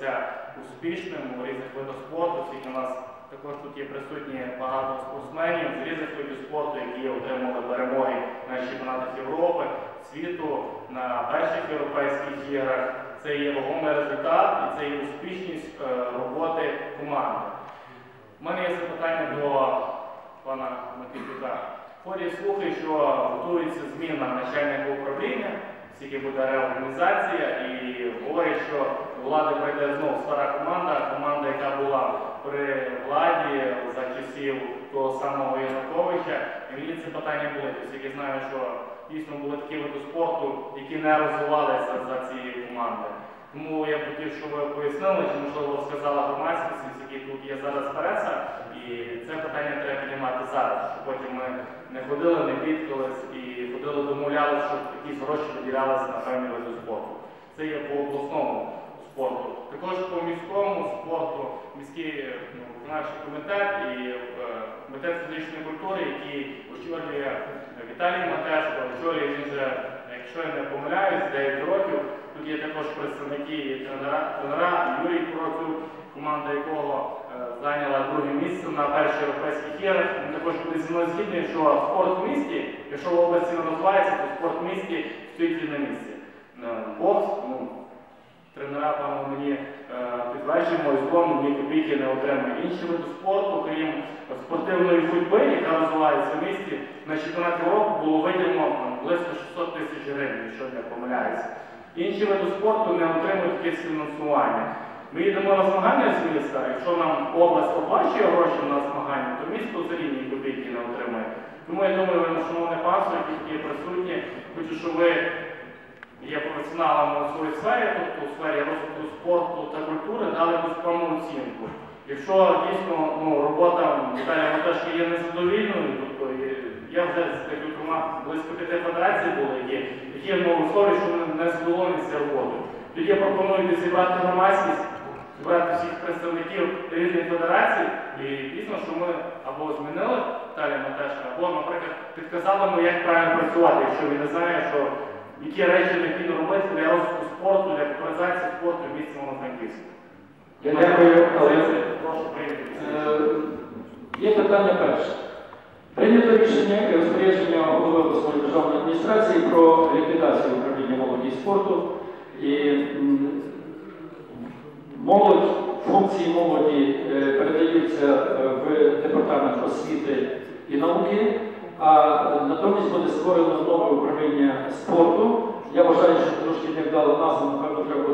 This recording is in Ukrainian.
виявитися успішним у різних видах спорту, оскільки у нас також тут є присутні багато спортсменів з різних видів спорту, які отримали перемоги на чемпіонатах Європи, світу, на перших європейських іграх. Це є вагомий результат і це є успішність е, роботи команди. У мене є запитання до пана Микитюка. Ходять слухи, що готується зміна начальника управління, скільки буде реорганізація, і говорить, що влади прийде знову стара команда, команда, яка була при владі за часів того самого Януковича. І мені це питання болить, оскільки знаю, що дійсно були такі види спорту, які не розвивалися за цією командою. Тому я б хотів, щоб ви пояснили, чи можливо сказала громадськість, які тут є зараз преса, і це питання треба піднімати зараз, щоб потім ми не ходили, не бідкались і ходили, домовлялися, щоб якісь гроші виділялися на певні види спорту. Це є по обласному спорту. Також по міському спорту, міський ну, виконавчий комітет і е, комітет фізичної культури, який очолює Віталій Матешко, очолює він вже, якщо я не помиляюсь, 9 років. Тут є також представники тренера, тренера Юрій Процюк, команда якого е, зайняла друге місце на перших європейських іграх. Він також буде зі мною згідний, що спорт в місті, якщо в області не розвивається, то спорт в місті стоїть і на місці. Е, Бокс, ну, тренера, певно, мені е, підтверджують, мої злом, ні копійки не отримує. Інші види спорту, крім спортивної ходьби, яка розвивається в місті, на чемпіонаті року було виділено близько 600 тисяч гривень, якщо не помиляюся. Інші види спорту не отримують таке фінансування. Ми їдемо на змагання з міста, якщо нам область оплачує гроші на змагання, то місто взагалі ні копійки не отримує. Тому я думаю, ви, шановне панство, які є присутні, хочу, щоб ви є професіоналами у своїй сфері, тобто у сфері розвитку спорту та культури, дали безпевну оцінку. Якщо дійсно ну, робота Віталія Матешки є незадовільною, тобто я вже з декількома близько п'яти федерацій були, які, які ну, висловлюють, що не задоволені цією роботою. Тоді я пропоную зібрати громадськість, зібрати всіх представників різних федерацій, і дійсно, що ми або змінили Віталія Матешка, або, наприклад, підказали йому, як правильно працювати, якщо він не знає, що які речі необхідно робити для розвитку спорту, для популяризації спорту в місті Івано-Франківську. Я дякую, але Прошу прийняти. е, є питання перше. Прийнято рішення і розпорядження голови обласної державної адміністрації про ліквідацію управління молоді і спорту. І молодь, функції молоді е, передаються е, в департамент освіти і науки, а натомість буде створено нове управління спорту. Я вважаю, що трошки невдала назва, напевно, треба